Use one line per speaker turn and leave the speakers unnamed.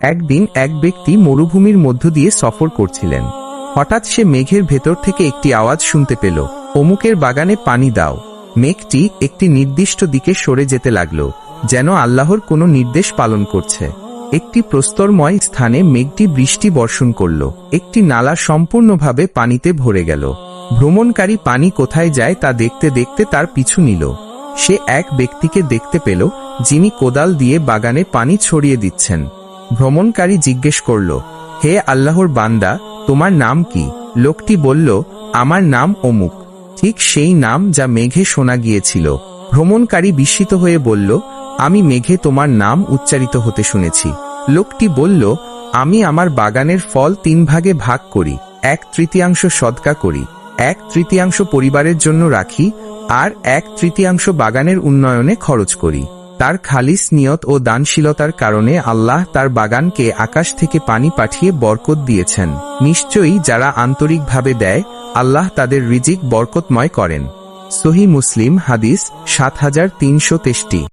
একদিন এক ব্যক্তি মরুভূমির মধ্য দিয়ে সফর করছিলেন। হঠাৎ সে মেঘের ভেতর থেকে একটি আওয়াজ শুনতে পেল। অমুকের বাগানে পানি দাও। মেঘটি একটি নির্দিষ্ট দিকে সরে যেতে লাগল, যেন আল্লাহর কোনো নির্দেশ পালন করছে। একটি প্রস্তরময় স্থানে মেঘটি বৃষ্টি বর্ষণ করল। একটি নালা সম্পূর্ণভাবে পানিতে ভরে গেল। ভ্রমণকারী পানি কোথায় যায় তা দেখতে দেখতে তার পিছু নিল। সে এক ব্যক্তিকে দেখতে পেল, যিনি কোদাল দিয়ে বাগানে পানি ছড়িয়ে দিচ্ছেন। ভ্রমণকারী জিজ্ঞেস করল, হে আল্লাহর বান্দা, তোমার নাম কি? লোকটি বলল, আমার নাম অমুক। ঠিক সেই নাম যা মেঘে শোনা গিয়েছিল। ভ্রমণকারী বিস্মিত হয়ে বলল, আমি মেঘে তোমার নাম উচ্চারিত হতে শুনেছি। লোকটি বলল, আমি আমার বাগানের ফল তিন ভাগে ভাগ করি, এক তৃতীয়াংশ সদকা করি, এক তৃতীয়াংশ পরিবারের জন্য রাখি, আর এক তৃতীয়াংশ বাগানের উন্নয়নে খরচ করি। তার খালিস নিয়ত ও দানশীলতার কারণে আল্লাহ তার বাগানকে আকাশ থেকে পানি পাঠিয়ে বরকত দিয়েছেন। নিশ্চয়ই যারা আন্তরিকভাবে দেয়, আল্লাহ তাদের রিজিক বরকতময় করেন। সহি মুসলিম হাদিস সাত হাজার তিনশো তেষ্টি।